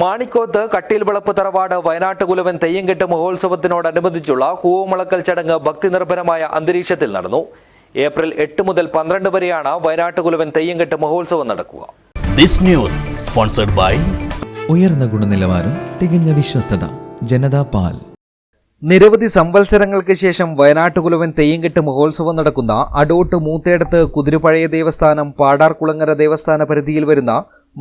മാണിക്കോത്ത് കട്ടിൽ വിളപ്പ് തറവാട് വയനാട്ടുകുലവൻ തെയ്യംകെട്ട് മഹോത്സവത്തിനോടനുബന്ധിച്ചുള്ള ഹൂവമുളക്കൽ ചടങ്ങ് ഭക്തി നിർഭരമായ അന്തരീക്ഷത്തിൽ നടന്നു. ഏപ്രിൽ എട്ട് മുതൽ പന്ത്രണ്ട് വരെയാണ് വയനാട്ടുകുലവൻ തെയ്യംകെട്ട് മഹോത്സവം നടക്കുക. ദിസ് ന്യൂസ് സ്പോൺസർഡ് ബൈ ഉയർന്ന ഗുണനിലവാരം തികഞ്ഞ വിശ്വസ്തത ജനതാ പാൽ. നിരവധി സംവത്സരങ്ങൾക്ക് ശേഷം വയനാട്ടുകുലവൻ തെയ്യംകെട്ട് മഹോത്സവം നടക്കുന്ന അടോട്ട് മൂത്തേടത്ത് കുതിരപ്പഴയ ദേവസ്ഥാനം പാടാർകുളങ്ങര ദേവസ്ഥാന പരിധിയിൽ വരുന്ന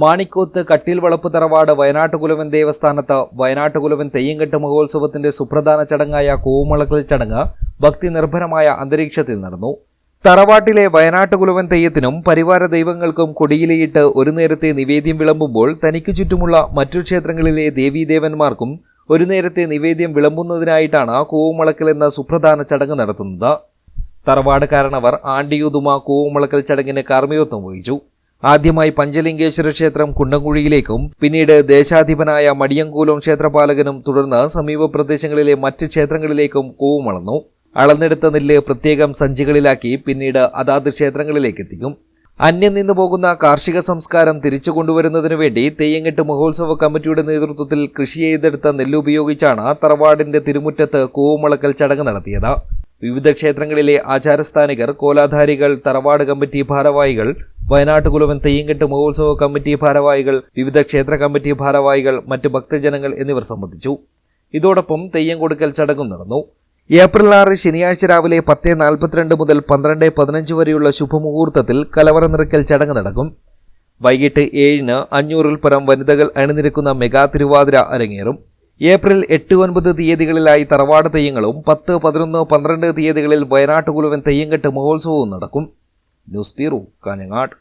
മാണിക്കോത്ത് കട്ടിൽ വളപ്പ് തറവാട് വയനാട്ടുകുലവൻ ദേവസ്ഥാനത്ത് വയനാട്ടുകുലവൻ തെയ്യംകെട്ട് മഹോത്സവത്തിന്റെ സുപ്രധാന ചടങ്ങായ കൂവുമുളക്കൽ ചടങ്ങ് ഭക്തി നിർഭരമായ അന്തരീക്ഷത്തിൽ നടന്നു. തറവാട്ടിലെ വയനാട്ടുകുലവൻ തെയ്യത്തിനും പരിവാര ദൈവങ്ങൾക്കും കൊടിയിലയിട്ട് ഒരു നേരത്തെ നിവേദ്യം വിളമ്പുമ്പോൾ തനിക്ക് ചുറ്റുമുള്ള മറ്റു ക്ഷേത്രങ്ങളിലെ ദേവീദേവന്മാർക്കും ഒരു നേരത്തെ നിവേദ്യം വിളമ്പുന്നതിനായിട്ടാണ് കോവുമളക്കൽ എന്ന സുപ്രധാന ചടങ്ങ് നടത്തുന്നത്. തറവാട് കാരണവർ ആണ്ടിയുതുമ കോവുമളക്കൽ ചടങ്ങിന് കാർമ്മികത്വം വഹിച്ചു. ആദ്യമായി പഞ്ചലിംഗേശ്വര ക്ഷേത്രം കുണ്ടംകുഴിയിലേക്കും പിന്നീട് ദേശാധിപനായ മടിയങ്കൂലം ക്ഷേത്രപാലകനും തുടർന്ന് സമീപ പ്രദേശങ്ങളിലെ മറ്റ് ക്ഷേത്രങ്ങളിലേക്കും കൂവുമളന്നു അളന്നെടുത്ത നെല്ല് പ്രത്യേകം സഞ്ചികളിലാക്കി പിന്നീട് അതാത് ക്ഷേത്രങ്ങളിലേക്ക് എത്തിക്കും അന്യം നിന്നു പോകുന്ന കാർഷിക സംസ്കാരം തിരിച്ചു കൊണ്ടുവരുന്നതിനു വേണ്ടി തെയ്യങ്കെട്ട് മഹോത്സവ കമ്മിറ്റിയുടെ നേതൃത്വത്തിൽ കൃഷി ചെയ്തെടുത്ത നെല്ല് ഉപയോഗിച്ചാണ് തറവാടിന്റെ തിരുമുറ്റത്ത് കൂവുമുളക്കൽ ചടങ്ങ് നടത്തിയത്. വിവിധ ക്ഷേത്രങ്ങളിലെ ആചാരസ്ഥാനികർ കോലാധാരികൾ തറവാട് കമ്മിറ്റി ഭാരവാഹികൾ വയനാട്ടുകുലവൻ തെയ്യങ്കെട്ട് മഹോത്സവ കമ്മിറ്റി ഭാരവാഹികൾ വിവിധ ക്ഷേത്ര കമ്മിറ്റി ഭാരവാഹികൾ മറ്റ് ഭക്തജനങ്ങൾ എന്നിവർ സംബന്ധിച്ചു. ഇതോടൊപ്പം തെയ്യം കൊടുക്കൽ ചടങ്ങും നടന്നു. ഏപ്രിൽ ആറ് ശനിയാഴ്ച രാവിലെ പത്ത് നാൽപ്പത്തിരണ്ട് മുതൽ പന്ത്രണ്ട് പതിനഞ്ച് വരെയുള്ള ശുഭമുഹൂർത്തത്തിൽ കലവറ നിറക്കൽ ചടങ്ങ് നടക്കും. വൈകിട്ട് ഏഴിന് അഞ്ഞൂറിൽ പരം വനിതകൾ അണിനിരക്കുന്ന മെഗാ തിരുവാതിര അരങ്ങേറും. ഏപ്രിൽ എട്ട് ഒൻപത് തീയതികളിലായി തറവാട് തെയ്യങ്ങളും പത്ത് പതിനൊന്ന് പന്ത്രണ്ട് തീയതികളിൽ വയനാട്ടുകുലുവൻ തെയ്യംകെട്ട് മഹോത്സവവും നടക്കും. न्यूज़ पेरो का नेगाट